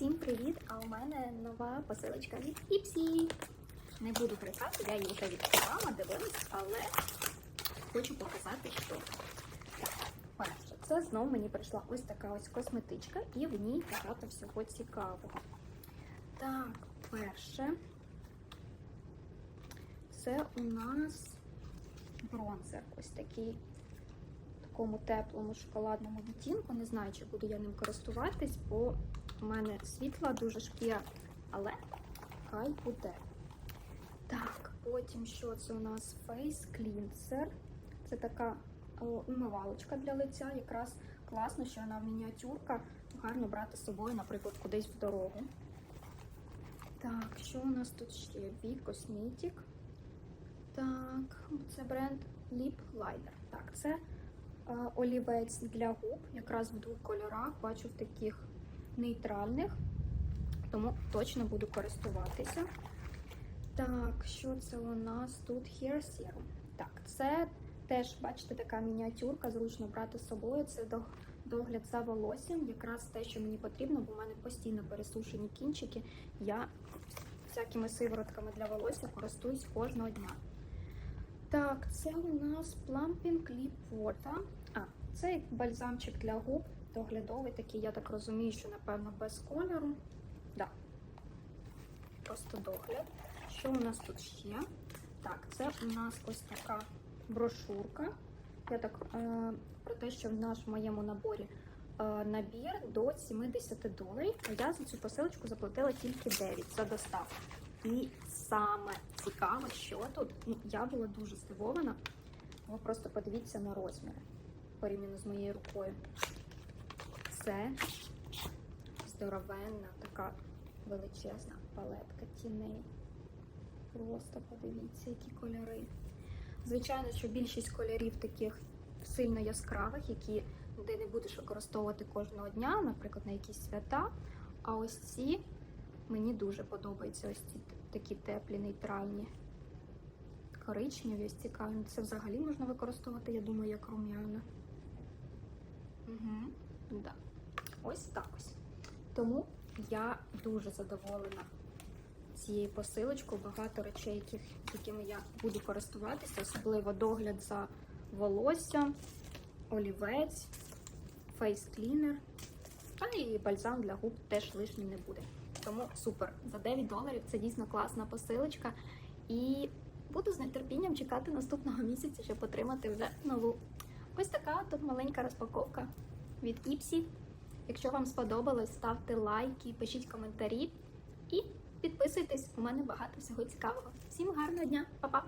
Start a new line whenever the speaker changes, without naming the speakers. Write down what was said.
Всім привіт! А у мене нова посилочка від Іпсі. Не буду брехати, я її вже відкривала, дивилась, але хочу показати, що це знову мені прийшла ось така ось косметичка, і в ній багато всього цікавого. Так, перше, це у нас бронзер. Ось такий такому теплому шоколадному відтінку. Не знаю, чи буду я ним користуватись, бо у мене світла дуже шкіра, але хай буде. Так, потім що це у нас Face Cleanser. Це така умивалочка для лиця. Якраз класно, що вона мініатюрка. Гарно брати з собою, наприклад, кудись в дорогу. Так, що у нас тут ще? V Cosmetic. Так, це бренд Lip Liner. Так, це е, олівець для губ, якраз в двох кольорах. Бачу в таких нейтральних, тому точно буду користуватися. Так, що це у нас тут Hair Serum. Так, це теж, бачите, така мініатюрка, зручно брати з собою. Це догляд за волоссям, якраз те, що мені потрібно, бо в мене постійно пересушені кінчики. Я всякими сиворотками для волосся користуюсь кожного дня. Так, це у нас Plumping Lip Water. А, це бальзамчик для губ, доглядовий такий, я так розумію, що напевно без кольору. Да. Просто догляд. Що у нас тут ще? Так, це у нас ось така брошурка. Я так е, про те, що в наш моєму наборі е, набір до 70 доларів. А я за цю посилочку заплатила тільки 9 за доставку. І саме цікаве, що тут, ну, я була дуже здивована. Ви просто подивіться на розміри порівняно з моєю рукою. Це здоровенна така величезна палетка тіней. Просто подивіться, які кольори. Звичайно, що більшість кольорів таких сильно яскравих, які ти не будеш використовувати кожного дня, наприклад, на якісь свята. А ось ці мені дуже подобаються ось ці такі теплі, нейтральні. Коричневі, ось цікаві. Це взагалі можна використовувати, я думаю, як рум'яна. Угу. Да. Ось так ось. Тому я дуже задоволена цією посилочкою. Багато речей, якими я буду користуватися, особливо догляд за волоссям, олівець, фейс-клінер. Та і бальзам для губ теж лишнім не буде. Тому супер. За 9 доларів це дійсно класна посилочка. І буду з нетерпінням чекати наступного місяця, щоб отримати вже нову. Ось така тут маленька розпаковка від Іпсі. Якщо вам сподобалось, ставте лайки, пишіть коментарі і підписуйтесь. У мене багато всього цікавого. Всім гарного дня, Па-па!